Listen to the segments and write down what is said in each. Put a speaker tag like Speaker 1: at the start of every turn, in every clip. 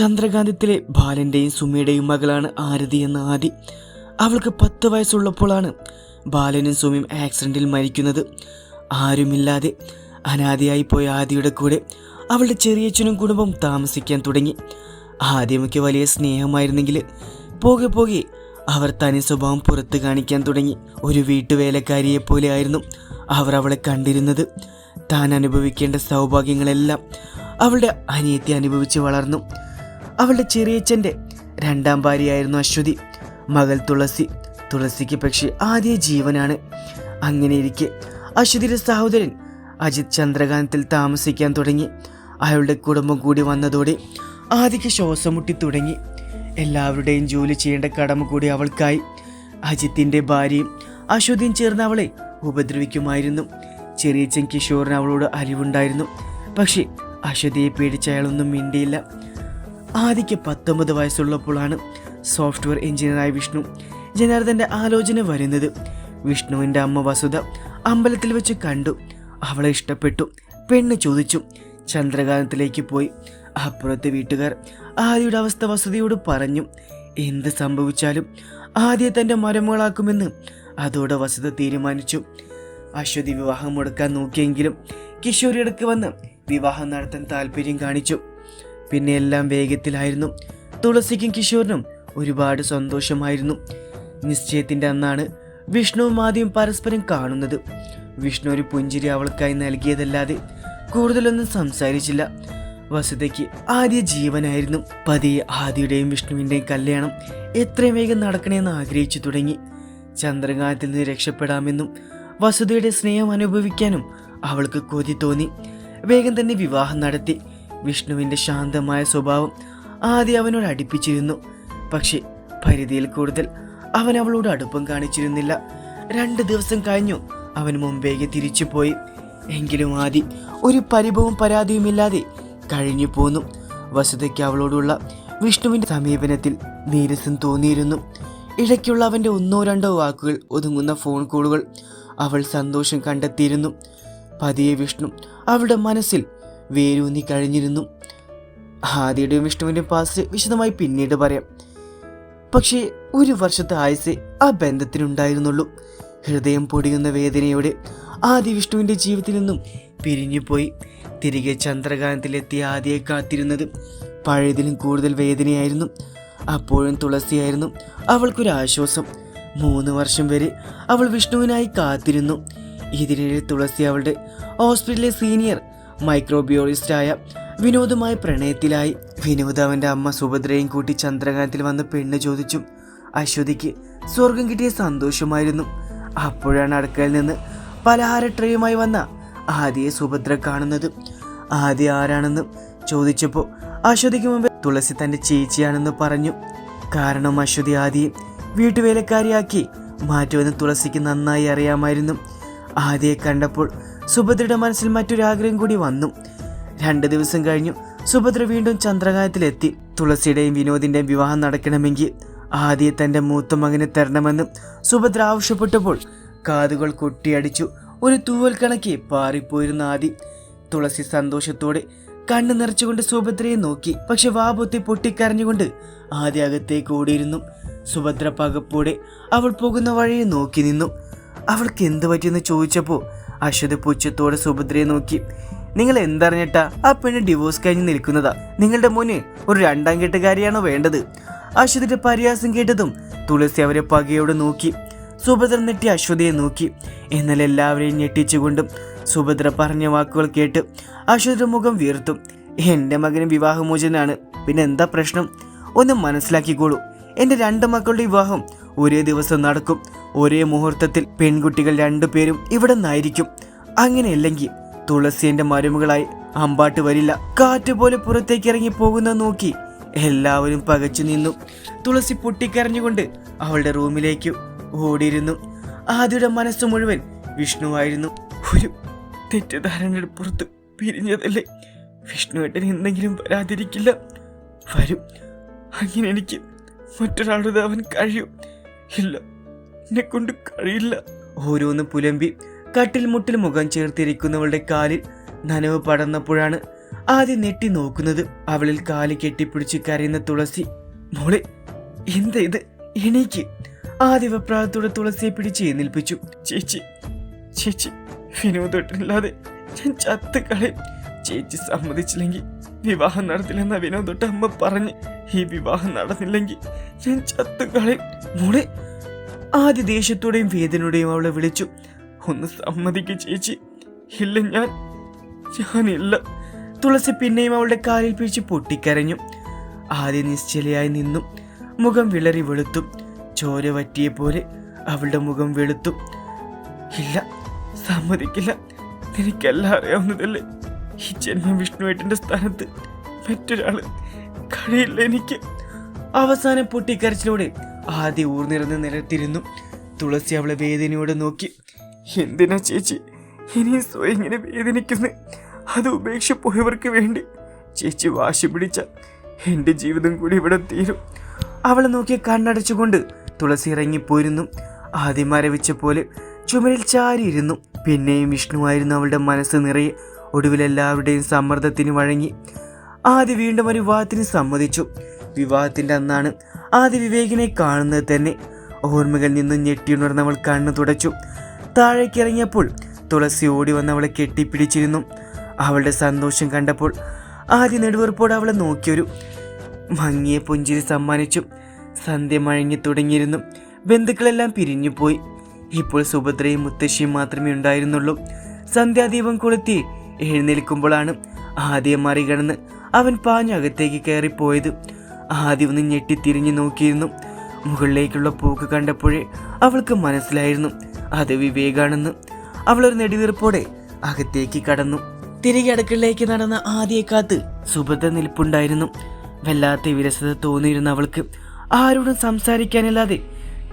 Speaker 1: ചന്ദ്രകാന്തത്തിലെ ബാലന്റെയും സുമിയുടെയും മകളാണ് ആരതി എന്ന ആദി. അവൾക്ക് പത്ത് വയസ്സുള്ളപ്പോഴാണ് ബാലനും സുമിയും ആക്സിഡന്റിൽ മരിക്കുന്നത്. ആരുമില്ലാതെ അനാദിയായി പോയ ആദിയുടെ കൂടെ അവളുടെ ചെറിയച്ഛനും കുടുംബം താമസിക്കാൻ തുടങ്ങി. ആദ്യമൊക്കെ വലിയ സ്നേഹമായിരുന്നെങ്കിൽ പോകെ പോകെ അവർ തനി സ്വഭാവം പുറത്ത് കാണിക്കാൻ തുടങ്ങി. ഒരു വീട്ടുവേലക്കാരിയെ പോലെ ആയിരുന്നു അവർ അവളെ കണ്ടിരുന്നത്. താൻ അനുഭവിക്കേണ്ട സൗഭാഗ്യങ്ങളെല്ലാം അവളുടെ അനിയത്തി അനുഭവിച്ച് വളർന്നു. അവളുടെ ചെറിയച്ഛന്റെ രണ്ടാം ഭാര്യയായിരുന്നു അശ്വതി. മകൾ തുളസി. തുളസിക്ക് പക്ഷേ ആദ്യ ജീവനാണ്. അങ്ങനെയിരിക്കെ അശ്വതിയുടെ സഹോദരൻ അജിത് ചന്ദ്രകാന്തത്തിൽ താമസിക്കാൻ തുടങ്ങി. അയാളുടെ കുടുംബം കൂടി വന്നതോടെ ആദ്യക്ക് ശ്വാസം മുട്ടി തുടങ്ങി. എല്ലാവരുടെയും ജോലി ചെയ്യേണ്ട കടമ കൂടി അവൾക്കായി. അജിത്തിന്റെ ഭാര്യയും അശ്വതിയും ചേർന്ന് അവളെ ഉപദ്രവിക്കുമായിരുന്നു. ചെറിയച്ചൻ കിഷോറിന് അവളോട് അറിവുണ്ടായിരുന്നു പക്ഷേ അശ്വതിയെ പേടിച്ച് അയാളൊന്നും മിണ്ടിയില്ല. ആദിക്ക് പത്തൊമ്പത് വയസ്സുള്ളപ്പോഴാണ് സോഫ്റ്റ്വെയർ എഞ്ചിനീയറായ വിഷ്ണു ജനാർദ്ദന്റെ ആലോചന വരുന്നത്. വിഷ്ണുവിന്റെ അമ്മ വസുധ അമ്പലത്തിൽ വെച്ച് കണ്ടു. അവളെ ഇഷ്ടപ്പെട്ടു. പെണ്ണ് ചോദിച്ചു. ചന്ദ്രകാന്തത്തിലേക്ക് പോയി. അപ്പുറത്തെ വീട്ടുകാർ ആദിയുടെ അവസ്ഥ വസുധയോട് പറഞ്ഞു. എന്ത് സംഭവിച്ചാലും ആദ്യം തന്റെ മരമുകളാക്കുമെന്ന് അതോടെ വസുധ തീരുമാനിച്ചു. അശ്വതി വിവാഹം മുടക്കാൻ നോക്കിയെങ്കിലും കിഷോരിടക്ക് വന്ന് വിവാഹം നടത്താൻ താല്പര്യം കാണിച്ചു. പിന്നെ എല്ലാം വേഗത്തിലായിരുന്നു. തുളസിക്കും കിഷോറിനും ഒരുപാട് സന്തോഷമായിരുന്നു. നിശ്ചയത്തിന്റെ അന്നാണ് വിഷ്ണുവും ആദ്യം പരസ്പരം കാണുന്നത്. വിഷ്ണു ഒരു പുഞ്ചിരി അവൾക്കായി നൽകിയതല്ലാതെ കൂടുതലൊന്നും സംസാരിച്ചില്ല. വസുതയ്ക്ക് ആദ്യ ജീവനായിരുന്നു. പതിയെ ആദിയുടെയും വിഷ്ണുവിന്റെയും കല്യാണം എത്രയും വേഗം നടക്കണമെന്ന് ആഗ്രഹിച്ചു തുടങ്ങി. ചന്ദ്രകാലത്തിൽ നിന്ന് രക്ഷപ്പെടാമെന്നും വസുതയുടെ സ്നേഹം അനുഭവിക്കാനും അവൾക്ക് കൊതി തോന്നി. വേഗം തന്നെ വിവാഹം നടത്തി. വിഷ്ണുവിന്റെ ശാന്തമായ സ്വഭാവം ആദ്യം അവനോട് അടുപ്പിച്ചിരുന്നു. പക്ഷേ പരിധിയിൽ കൂടുതൽ അവൻ അവളോട് അടുപ്പം കാണിച്ചിരുന്നില്ല. രണ്ട് ദിവസം കഴിഞ്ഞു അവൻ മുമ്പേക്ക് തിരിച്ചു പോയി. എങ്കിലും ആദി ഒരു പരിഭവവും പരാതിയുമില്ലാതെ കഴിഞ്ഞു പോന്നു. വസുതയ്ക്ക് അവളോടുള്ള വിഷ്ണുവിന്റെ സമീപനത്തിൽ നീരസം തോന്നിയിരുന്നു. ഇടയ്ക്കുള്ള അവന്റെ ഒന്നോ രണ്ടോ വാക്കുകൾ ഒതുങ്ങുന്ന ഫോൺ കോളുകൾ അവൾ സന്തോഷം കണ്ടെത്തിയിരുന്നു. പതിയെ വിഷ്ണു അവളുടെ മനസ്സിൽ വേരൂന്നി കഴിഞ്ഞിരുന്നു. ആദിയുടെയും വിഷ്ണുവിന്റെയും പാസ്റ്റ് വിശദമായി പിന്നീട് പറയാം. പക്ഷേ ഒരു വർഷത്തെ ആയുസേ ആ ബന്ധത്തിനുണ്ടായിരുന്നുള്ളൂ. ഹൃദയം പൊടിയുന്ന വേദനയോടെ ആദ്യ വിഷ്ണുവിന്റെ ജീവിതത്തിൽ നിന്നും പിരിഞ്ഞുപോയി. തിരികെ ചന്ദ്രകാന്തത്തിലെത്തിയ ആദിയെ കാത്തിരുന്നത് പഴയതിലും കൂടുതൽ വേദനയായിരുന്നു. അപ്പോഴും തുളസിയായിരുന്നു അവൾക്കൊരു ആശ്വാസം മൂന്ന് വർഷം വരെ അവൾ വിഷ്ണുവിനായി കാത്തിരുന്നു. ഇതിനിടെ തുളസി അവളുടെ ഹോസ്പിറ്റലിലെ സീനിയർ മൈക്രോബിയോളജിസ്റ്റായ വിനോദുമായി പ്രണയത്തിലായി. വിനോദ് അവന്റെ അമ്മ സുഭദ്രയും കൂട്ടി ചന്ദ്രകാനത്തിൽ വന്ന് പെണ്ണ് ചോദിച്ചു. അശ്വതിക്ക് സ്വർഗം കിട്ടിയ സന്തോഷമായിരുന്നു. അപ്പോഴാണ് അടുക്കളയിൽ നിന്ന് പലഹാര ട്രേയുമായി വന്ന ആദ്യയെ സുഭദ്ര കാണുന്നത്. ആദ്യ ആരാണെന്ന് ചോദിച്ചപ്പോൾ അശ്വതിക്ക് മുമ്പ് തുളസി തന്റെ ചേച്ചിയാണെന്ന് പറഞ്ഞു. കാരണം അശ്വതി ആദിയെ വീട്ടുവേലക്കാരിയാക്കി മാറ്റുവെന്ന് തുളസിക്ക് നന്നായി അറിയാമായിരുന്നു. ആദ്യയെ കണ്ടപ്പോൾ സുഭദ്രയുടെ മനസ്സിൽ മറ്റൊരാഗ്രഹം കൂടി വന്നു. രണ്ട് ദിവസം കഴിഞ്ഞു സുഭദ്ര വീണ്ടും ചന്ദ്രകായത്തിലെത്തി. തുളസിയുടെയും വിനോദിന്റെയും വിവാഹം നടക്കണമെങ്കിൽ ആദ്യം തന്റെ മൂത്ത മകനെ തരണമെന്ന് സുഭദ്ര ആവശ്യപ്പെട്ടപ്പോൾ കാതുകൾ കൊട്ടിയടിച്ചു. ഒരു തൂവൽ കണക്കി പാറിപ്പോയിരുന്ന ആദി തുളസി സന്തോഷത്തോടെ കണ്ണു നിറച്ചുകൊണ്ട് സുഭദ്രയെ നോക്കി. പക്ഷെ വാപൊത്തി പൊട്ടിക്കരഞ്ഞുകൊണ്ട് ആദ്യ അകത്തേക്ക് ഓടിയിരുന്നു. സുഭദ്ര പകപ്പോടെ അവൾ പോകുന്ന വഴിയെ നോക്കി നിന്നു. അവൾക്ക് എന്ത് പറ്റിയെന്ന് ചോദിച്ചപ്പോൾ അശ്വതി പുച്ഛത്തോടെ സുഭദ്രയെ നോക്കി. നിങ്ങൾ എന്തറിഞ്ഞിട്ടാ ആ പെണ്ണ് ഡിവോഴ്സ് കഴിഞ്ഞ് നിൽക്കുന്നതാ? നിങ്ങളുടെ മോന് ഒരു രണ്ടാം കെട്ടുകാരിയാണോ വേണ്ടത്? അശ്വതിയുടെ പരിഹാസം കേട്ടതും തുളസി അവരെ പകയോടെ നോക്കി. സുഭദ്ര നെട്ടി അശ്വതിയെ നോക്കി. എന്നാൽ എല്ലാവരെയും ഞെട്ടിച്ചുകൊണ്ടും സുഭദ്ര പറഞ്ഞ വാക്കുകൾ കേട്ട് അശ്വതിയുടെ മുഖം വീർത്തു. എന്റെ മകന് വിവാഹമോചനാണ്. പിന്നെ എന്താ പ്രശ്നം? ഒന്ന് മനസ്സിലാക്കിക്കോളൂ. എന്റെ രണ്ട് മക്കളുടെ വിവാഹം ഒരേ ദിവസം നടക്കും. ഒരേ മുഹൂർത്തത്തിൽ പെൺകുട്ടികൾ രണ്ടുപേരും ഇവിടെ നിന്നായിരിക്കും. അങ്ങനെയല്ലെങ്കിൽ തുളസി എന്റെ മരുമകളായി അമ്പാട്ട് വരില്ല. കാറ്റ് പോലെ പുറത്തേക്ക് ഇറങ്ങി പോകുന്ന നോക്കി എല്ലാവരും പകച്ചു നിന്നു. തുളസി പൊട്ടിക്കരഞ്ഞുകൊണ്ട് അവളുടെ റൂമിലേക്ക് ഓടിയിരുന്നു. ആദ്യയുടെ മനസ്സ് മുഴുവൻ വിഷ്ണുവായിരുന്നു. ഒരു തെറ്റിദ്ധാരണയുടെ പുറത്ത് പിരിഞ്ഞതല്ലേ? വിഷ്ണുവേട്ടൻ എന്തെങ്കിലും വരാതിരിക്കില്ല. വരും. അങ്ങനെ എനിക്ക് മറ്റൊരാളുടെ അവൻ കഴിയും. ഇല്ല. എന്നെ കൊണ്ട് കഴിയില്ല. ഓരോന്ന് പുലമ്പി കട്ടിൽ മുട്ടിൽ മുഖം ചേർത്തിരിക്കുന്നവളുടെ കാലിൽ നനവ് പടർന്നപ്പോഴാണ് ആദ്യം നെട്ടി നോക്കുന്നത്. അവളിൽ കാലി കെട്ടിപ്പിടിച്ച് കരയുന്ന തുളസി. മോളെ എന്താ ഇത്? എണീക്ക്. ആദ്യ വെപ്രാളത്തോടെ തുളസിയെ പിടിച്ച് എഴുന്നേൽപ്പിച്ചു. ചേച്ചി ചേച്ചി വിനോദൊട്ടില്ലാതെ ഞാൻ ചത്ത് കളയും ചേച്ചി സമ്മതിച്ചില്ലെങ്കിൽ വിവാഹം നടത്തില്ലെന്ന വിനോദൊട്ട് അമ്മ പറഞ്ഞ് ഈ വിവാഹം നടന്നില്ലെങ്കിൽ ഞാൻ ചത്ത് കളയും മോളെ ആദ്യ ദേഷ്യത്തോടെയും വേദനയോടെയും അവളെ വിളിച്ചു. ഒന്ന് സമ്മതിക്ക് ചേച്ചി. ഇല്ല ഞാൻ ഞാനില്ല. തുളസി പിന്നെയും അവളുടെ കാലിൽ പിടിച്ച് പൊട്ടിക്കരഞ്ഞു. ആദ്യ നിശ്ചലയായി നിന്നു. മുഖം വിളറി വെളുത്തു. ചോര വറ്റിയ പോലെ അവളുടെ മുഖം വെളുത്തു. ഇല്ല സമ്മതിക്കില്ല. എനിക്കെല്ലാം അറിയാവുന്നതല്ലേ? ഈ ജന്മം വിഷ്ണുവേട്ടന്റെ സ്ഥാനത്ത് മറ്റൊരാൾ കഴിയില്ല എനിക്ക്. അവസാനം പൊട്ടിക്കരച്ചിലൂടെ ആദ്യ ഊർന്നിറന്ന് നിലത്തിരുന്നു. തുളസി അവളെ വേദനയോടെ നോക്കി. എന്തിനാ ചേച്ചി? ഇനി സ്വയം ഇങ്ങനെ വേദനിക്കുന്നു? അത് ഉപേക്ഷ പോയവർക്ക് വേണ്ടി. ചേച്ചി വാശി പിടിച്ച എന്റെ ജീവിതം കൂടി ഇവിടെ തീരും. അവളെ നോക്കി കണ്ണടച്ചുകൊണ്ട് തുളസി ഇറങ്ങിപ്പോയിരുന്നു. ആദ്യം മരവിച്ച പോലെ ചുമരിൽ ചാരിയിരുന്നു. പിന്നെയും വിഷ്ണുവായിരുന്നു അവളുടെ മനസ്സ് നിറയെ ഒടുവിൽ എല്ലാവരുടെയും സമ്മർദ്ദത്തിന് വഴങ്ങി. ആദ്യ വീണ്ടും ഒരു വിവാഹത്തിന് സമ്മതിച്ചു. വിവാഹത്തിന്റെ അന്നാണ് ആദ്യ വിവേകിനെ കാണുന്നത് തന്നെ. ഓർമ്മകളിൽ നിന്നും ഞെട്ടിയുണർന്നവൾ കണ്ണു തുടച്ചു. താഴേക്കിറങ്ങിയപ്പോൾ തുളസി ഓടി വന്ന് അവളെ കെട്ടിപ്പിടിച്ചിരുന്നു. അവളുടെ സന്തോഷം കണ്ടപ്പോൾ ആദ്യ നെടുവെറുപ്പോടെ അവളെ നോക്കിയൊരു മങ്ങിയ പുഞ്ചിരി സമ്മാനിച്ചു. സന്ധ്യ മഴങ്ങി തുടങ്ങിയിരുന്നു. ബന്ധുക്കളെല്ലാം പിരിഞ്ഞുപോയി. ഇപ്പോൾ സുഭദ്രയും മുത്തശ്ശിയും മാത്രമേ ഉണ്ടായിരുന്നുള്ളൂ. സന്ധ്യാദീപം കൊളുത്തി എഴുന്നേൽക്കുമ്പോഴാണ് ആദ്യം മറികടന്ന് അവൻ പാഞ്ഞകത്തേക്ക് കയറിപ്പോയത്. ആദ്യം ഒന്ന് ഞെട്ടിത്തിരിഞ്ഞു നോക്കിയിരുന്നു. മുകളിലേക്കുള്ള പൂക്ക് കണ്ടപ്പോഴേ അവൾക്ക് മനസ്സിലായിരുന്നു. അത് വിവേകാണെന്ന്. അവളൊരു നെടുവീർപ്പോടെ അകത്തേക്ക് കടന്നു. തിരികെ അടുക്കളയിലേക്ക് നടന്ന ആദ്യ കാത്ത് സുഭദ്ര നിൽപ്പുണ്ടായിരുന്നു. വല്ലാത്ത വിരസത തോന്നിയിരുന്ന അവൾക്ക്. ആരോടും സംസാരിക്കാനില്ലാതെ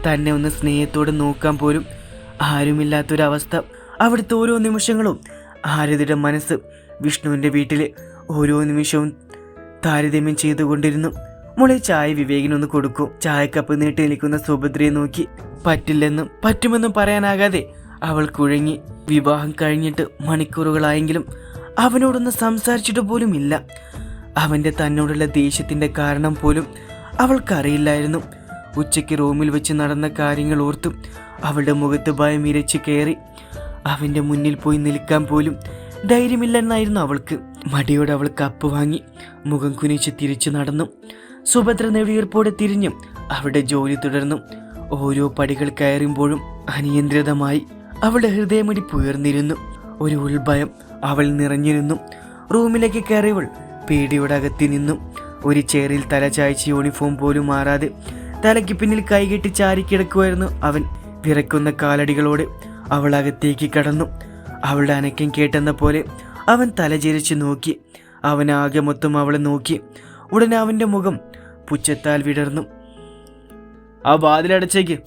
Speaker 1: തന്നെ ഒന്ന് സ്നേഹത്തോടെ നോക്കാൻ പോലും ആരുമില്ലാത്തൊരവസ്ഥ. അവിടുത്തെ ഓരോ നിമിഷങ്ങളും ആരതിയുടെ മനസ്സ് വിഷ്ണുവിന്റെ വീട്ടിലെ ഓരോ നിമിഷവും താരതമ്യം ചെയ്തുകൊണ്ടിരുന്നു. മോളെ ചായ വിവേകിനൊന്ന് കൊടുക്കൂ. ചായക്കപ്പ് നീട്ടി നിൽക്കുന്ന സുഭദ്രയെ നോക്കി. പറ്റില്ലെന്നും പറ്റുമെന്നും പറയാനാകാതെ അവൾ കുഴങ്ങി. വിവാഹം കഴിഞ്ഞിട്ട് മണിക്കൂറുകളായെങ്കിലും അവനോടൊന്ന് സംസാരിച്ചിട്ട് പോലും ഇല്ല. അവന്റെ തന്നോടുള്ള ദേഷ്യത്തിന്റെ കാരണം പോലും അവൾക്കറിയില്ലായിരുന്നു. ഉച്ചയ്ക്ക് റൂമിൽ വെച്ച് നടന്ന കാര്യങ്ങൾ ഓർത്തും അവളുടെ മുഖത്ത് ഭയം ഇരച്ച് കയറി. അവന്റെ മുന്നിൽ പോയി നിൽക്കാൻ പോലും ധൈര്യമില്ലെന്നായിരുന്നു അവൾക്ക്. മടിയോടെ അവൾ കപ്പ് വാങ്ങി മുഖം കുനിച്ച് തിരിച്ചു നടന്നു. സുഭദ്ര നെടുവീർപ്പോടെ തിരിഞ്ഞു. അവിടെ ജോലി തുടർന്നു. ഓരോ പടികൾ കയറുമ്പോഴും അനിയന്ത്രിതമായി അവളുടെ ഹൃദയമിടിപ്പ് ഉയർന്നിരുന്നു. ഒരു ഉൾഭയം അവൾ നിറഞ്ഞിരുന്നു. റൂമിലേക്ക് കയറിയവൾ പേടിയുടെ അകത്തി നിന്നു. ഒരു ചെയറിൽ തല ചായച്ച് യൂണിഫോം പോലും മാറാതെ തലയ്ക്ക് പിന്നിൽ കൈകെട്ടി ചാരിക്കിടക്കുമായിരുന്നു അവൻ. വിറക്കുന്ന കാലടികളോട് അവൾ അകത്തേക്ക് കടന്നു. അവളുടെ അനക്കം കേട്ടെന്ന പോലെ അവൻ തലചിരിച്ച് നോക്കി. അവൻ ആകെ മൊത്തം അവളെ നോക്കി. ഉടനെ അവന്റെ മുഖം പുച്ഛത്താൽ വിടർന്നു. ആ വാതിലടച്ചേക്ക്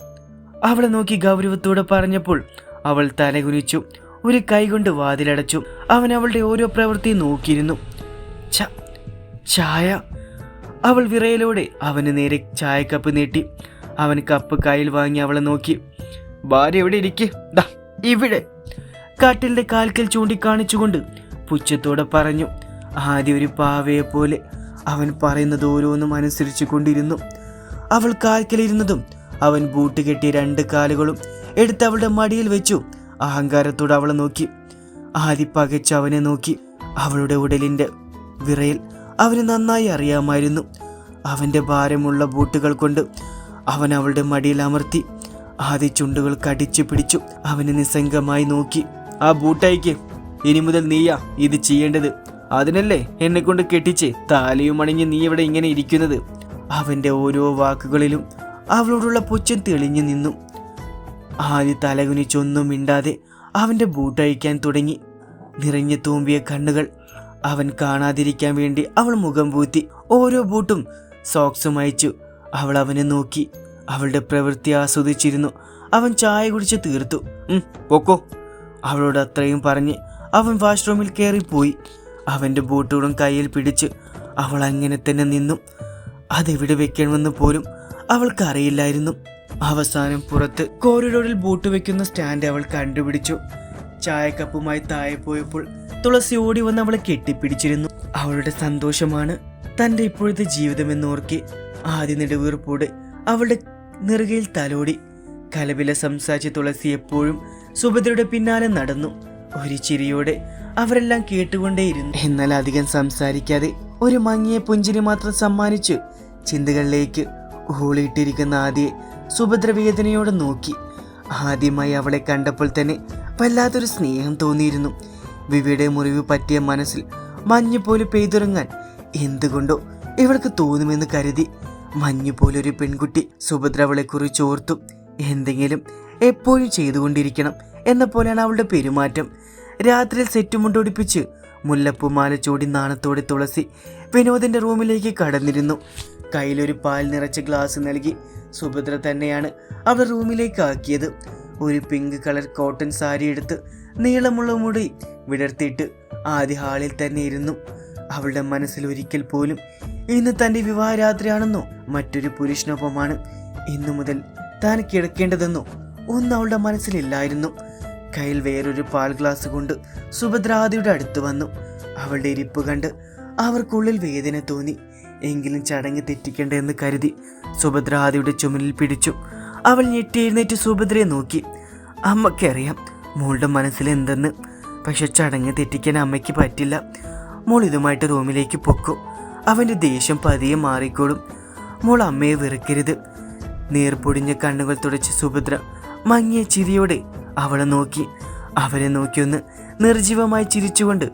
Speaker 1: അവളെ നോക്കി ഗൗരവത്തോടെ പറഞ്ഞപ്പോൾ അവൾ തലകുനിച്ചു. ഒരു കൈകൊണ്ട് വാതിലടച്ചു അവൻ അവളുടെ ഓരോ പ്രവൃത്തി നോക്കിയിരുന്നു. ചായ. അവൾ വിറയലോടെ അവന് നേരെ ചായക്കപ്പ് നീട്ടി. അവൻ കപ്പ് കയ്യിൽ വാങ്ങി അവളെ നോക്കി. ഭാര്യ എവിടെ ഇരിക്കേ? ഇവിടെ. കാട്ടിലിന്റെ കാൽക്കൽ ചൂണ്ടിക്കാണിച്ചുകൊണ്ട് പുച്ഛത്തോടെ പറഞ്ഞു ആദ്യ ഒരു പാവയെ പോലെ അവൻ പറയുന്നത് ഓരോന്നും അനുസരിച്ചു കൊണ്ടിരുന്നു. അവൾ കാൽക്കലിരുന്നതും അവൻ ബൂട്ട് കെട്ടിയ രണ്ട് കാലുകളും എടുത്ത് അവളുടെ മടിയിൽ വെച്ചു. അഹങ്കാരത്തോടെ അവളെ നോക്കി. ആദി പകച്ച് അവനെ നോക്കി. അവളുടെ ഉടലിന്റെ വിറയിൽ അവന് നന്നായി അറിയാമായിരുന്നു. അവന്റെ ഭാരമുള്ള ബൂട്ടുകൾ കൊണ്ട് അവൻ അവളുടെ മടിയിൽ അമർത്തി. ആദ്യ ചുണ്ടുകൾ കടിച്ചു പിടിച്ചു അവനെ നിസ്സംഗമായി നോക്കി. ആ ബൂട്ടയക്ക് ഇനി മുതൽ നീയാ ഇത് ചെയ്യേണ്ടത്. അതിനല്ലേ എന്നെ കൊണ്ട് കെട്ടിച്ച് താലിയും അണിഞ്ഞ് നീ ഇവിടെ ഇങ്ങനെ ഇരിക്കുന്നത്. അവന്റെ ഓരോ വാക്കുകളിലും അവളോടുള്ള പുച്ഛം തെളിഞ്ഞു നിന്നു. ആദ്യ തലകുനിച്ചൊന്നും മിണ്ടാതെ അവന്റെ ബൂട്ടഴിക്കാൻ തുടങ്ങി. നിറഞ്ഞു തൂമ്പിയ കണ്ണുകൾ അവൻ കാണാതിരിക്കാൻ വേണ്ടി അവൾ മുഖം പൂത്തി ഓരോ ബൂട്ടും സോക്സും അയച്ചു അവൾ അവനെ നോക്കി. അവളുടെ പ്രവൃത്തി ആസ്വദിച്ചിരുന്നു. അവൻ ചായ കുടിച്ച് തീർത്തു. "ഉം, പൊക്കോ. അവളോട് അത്രയും പറഞ്ഞ് അവൻ വാഷ്റൂമിൽ കയറിപ്പോയി അവന്റെ ബൂട്ടുകളും കയ്യിൽ പിടിച്ച് അവൾ അങ്ങനെ തന്നെ നിന്നു. അതെവിടെ വെക്കണമെന്ന് പോലും അവൾക്കറിയില്ലായിരുന്നു. അവസാനം പുറത്ത് കോറിഡോറിൽ ബൂട്ട് വെക്കുന്ന സ്റ്റാൻഡ് അവൾ കണ്ടുപിടിച്ചു. ചായക്കപ്പുമായി താഴെ പോയപ്പോൾ തുളസി ഓടി വന്ന് അവളെ കെട്ടിപ്പിടിച്ചിരുന്നു. അവളുടെ സന്തോഷമാണ് തന്റെ ഇപ്പോഴത്തെ ജീവിതമെന്നോർക്കി ആദ്യ നെടുവീർപ്പോടെ അവളുടെ നെറുകയിൽ തലോടി. കലവില സംസാരിച്ച തുളസി എപ്പോഴും സുഭദ്രയുടെ പിന്നാലെ നടന്നു. ഒരു ചിരിയോടെ അവരെല്ലാം കേട്ടുകൊണ്ടേയിരുന്നു. എന്നാൽ അധികം സംസാരിക്കാതെ ഒരു മങ്ങിയ പുഞ്ചിരി മാത്രം സമ്മാനിച്ചു ചിന്തകളിലേക്ക് ഊളിയിട്ടിരിക്കുന്ന ആദ്യയെ സുഭദ്രവേദനയോട് നോക്കി. ആദ്യമായി അവളെ കണ്ടപ്പോൾ തന്നെ വല്ലാത്തൊരു സ്നേഹം തോന്നിയിരുന്നു. വിവിയുടെ മുറിവ് പറ്റിയ മനസ്സിൽ മഞ്ഞുപോലെ പെയ്തുറങ്ങാൻ എന്തുകൊണ്ടോ ഇവൾക്ക് തോന്നുമെന്ന് കരുതി. മഞ്ഞുപോലൊരു പെൺകുട്ടി സുഭദ്ര അവളെക്കുറിച്ച് ഓർത്തു. എന്തെങ്കിലും എപ്പോഴും ചെയ്തുകൊണ്ടിരിക്കണം എന്ന പോലെയാണ് അവളുടെ പെരുമാറ്റം. രാത്രിയിൽ സെറ്റുമുണ്ടൊടിപ്പിച്ച് മുല്ലപ്പൂമാല ചൂടി നാണത്തോടെ തുളസി വിനോദിന്റെ റൂമിലേക്ക് കടന്നിരുന്നു. കയ്യിലൊരു പാൽ നിറച്ച ഗ്ലാസ് നൽകി സുഭദ്ര തന്നെയാണ് അവൾ റൂമിലേക്ക് ആക്കിയത്. ഒരു പിങ്ക് കളർ കോട്ടൺ സാരി എടുത്ത് നീളമുള്ള മുടി വിടർത്തിയിട്ട് ആദ്യ ഹാളിൽ തന്നെ ഇരുന്നു. അവളുടെ മനസ്സിൽ ഒരിക്കൽ പോലും ഇന്ന് തന്റെ വിവാഹരാത്രിയാണെന്നോ മറ്റൊരു പുരുഷനൊപ്പമാണ് ഇന്നു മുതൽ താൻ കിടക്കേണ്ടതെന്നോ ഒന്നും അവളുടെ മനസ്സിലില്ലായിരുന്നു. കയ്യിൽ വേറൊരു പാൽ ഗ്ലാസ് കൊണ്ട് സുഭദ്രാദിയുടെ അടുത്ത് വന്നു. അവളുടെ ഇരിപ്പ് കണ്ട് അവർക്കുള്ളിൽ വേദന തോന്നി. എങ്കിലും ചടങ്ങ് തെറ്റിക്കണ്ടെന്ന് കരുതി സുഭദ്രാദിയുടെ ചുമലിൽ പിടിച്ചു. അവൾ ഞെട്ടിയിരുന്നേറ്റ് സുഭദ്രയെ നോക്കി. അമ്മയ്ക്കറിയാം മോളുടെ മനസ്സിൽ എന്തെന്ന് പക്ഷെ ചടങ്ങ് തെറ്റിക്കാൻ അമ്മയ്ക്ക് പറ്റില്ല. മോൾ ഇതുമായിട്ട് റൂമിലേക്ക് പൊക്കും. അവന്റെ ദേഷ്യം പതിയെ മാറിക്കോളും. മോൾ അമ്മയെ വെറുക്കരുത്. നീർപ്പൊടിഞ്ഞ കണ്ണുകൾ തുടച്ച് സുഭദ്ര മങ്ങിയ ചിരിയോടെ അവളെ നോക്കി. അവരെ നോക്കിയൊന്ന് നിർജീവമായി ചിരിച്ചുകൊണ്ട്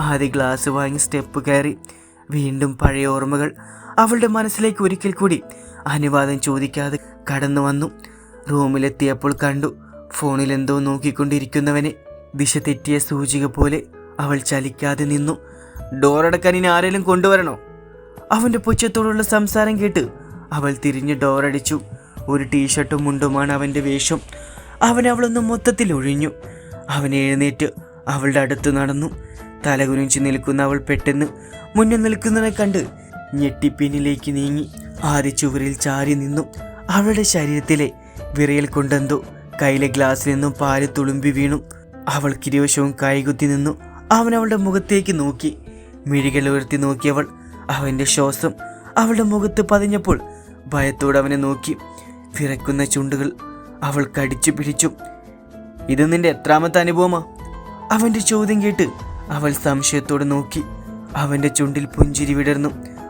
Speaker 1: ആദ്യ ഗ്ലാസ് വാങ്ങി സ്റ്റെപ്പ് കയറി. വീണ്ടും പഴയ ഓർമ്മകൾ അവളുടെ മനസ്സിലേക്ക് ഒരിക്കൽ കൂടി അനുവാദം ചോദിക്കാതെ കടന്നു വന്നു. റൂമിലെത്തിയപ്പോൾ കണ്ടു ഫോണിൽ എന്തോ നോക്കിക്കൊണ്ടിരിക്കുന്നവനെ. ദിശ തെറ്റിയ സൂചിക പോലെ അവൾ ചലിക്കാതെ നിന്നു. ഡോറടക്കാൻ ഇനി ആരെങ്കിലും കൊണ്ടുവരണോ? അവന്റെ പുച്ഛത്തോടുള്ള സംസാരം കേട്ട് അവൾ തിരിഞ്ഞ് ഡോറടിച്ചു. ഒരു ടീഷർട്ടും മുണ്ടുമാണ് അവന്റെ വേഷം. അവൻ അവളൊന്ന് മൊത്തത്തിൽ ഒഴിഞ്ഞു. അവൻ എഴുന്നേറ്റ് അവളുടെ അടുത്ത് നടന്നു. തലകുനിച്ച് നിൽക്കുന്ന അവൾ പെട്ടെന്ന് മുന്നിൽ നിൽക്കുന്നതിനെ കണ്ട് ഞെട്ടിപ്പിന്നിലേക്ക് നീങ്ങി ആദ്യ ചുവരിൽ ചാരി നിന്നു. അവളുടെ ശരീരത്തിലെ വിറയൽ കൊണ്ടെന്തോ കയ്യിലെ ഗ്ലാസ്സിൽ നിന്നും പാൽ തുളുമ്പി വീണു. അവൾ കിരുവശവും കൈകുത്തി നിന്നു. അവൻ അവളുടെ മുഖത്തേക്ക് നോക്കി. മിഴികൾ ഉയർത്തി നോക്കിയവൾ അവന്റെ ശ്വാസം അവളുടെ മുഖത്ത് പതിഞ്ഞപ്പോൾ ഭയത്തോടെ അവനെ നോക്കി. വിറക്കുന്ന ചുണ്ടുകൾ അവൾ കടിച്ചു പിടിച്ചു. ഇത് നിന്റെ എത്രാമത്തെ അനുഭവമാ? അവന്റെ ചോദ്യം കേട്ട് അവൾ സംശയത്തോടെ നോക്കി. അവന്റെ ചുണ്ടിൽ പുഞ്ചിരി വിടർന്നു.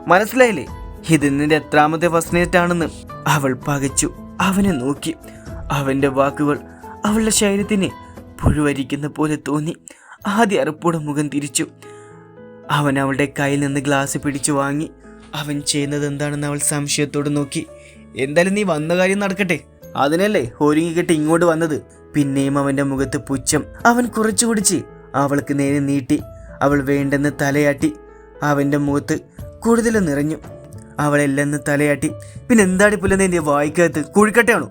Speaker 1: മനസ്സിലായില്ലേ? ഇത് നിന്റെ എത്രാമത്തെ ഫസ്റ്റ് ആണെന്ന് അവൾ പകച്ചു. അവനെ നോക്കി. അവന്റെ വാക്കുകൾ അവളുടെ ശരീരത്തിന് പുഴുവരിക്കുന്ന പോലെ തോന്നി. ആദ്യ അറപ്പോടെ മുഖം തിരിച്ചു. അവൻ അവളുടെ കയ്യിൽ നിന്ന് ഗ്ലാസ് പിടിച്ചു വാങ്ങി. അവൻ ചെയ്യുന്നത് എന്താണെന്ന് അവൾ സംശയത്തോട് നോക്കി. എന്തായാലും നീ വന്ന കാര്യം നടക്കട്ടെ. അതിനല്ലേ ഒരുങ്ങിക്കിട്ട് ഇങ്ങോട്ട് വന്നത്. പിന്നെയും അവന്റെ മുഖത്ത് പുച്ഛം. അവൻ കുറച്ചു കുടിച്ച്. അവൾക്ക് നേരെ നീട്ടി. അവൾ വേണ്ടെന്ന് തലയാട്ടി. അവന്റെ മുഖത്ത് കൂടുതൽ നിറഞ്ഞു. അവളെല്ലെന്ന് തലയാട്ടി. പിന്നെ എന്താടി പുല്ലെന്ന് എന്റെ വായിക്കകത്ത്? കുഴിക്കട്ടയാണോ?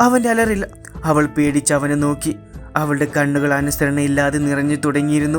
Speaker 1: അവന്റെ അലറില്ല. അവൾ പേടിച്ച് അവനെ നോക്കി. അവളുടെ കണ്ണുകൾ അനുസരണയില്ലാതെ നിറഞ്ഞു തുടങ്ങിയിരുന്നു.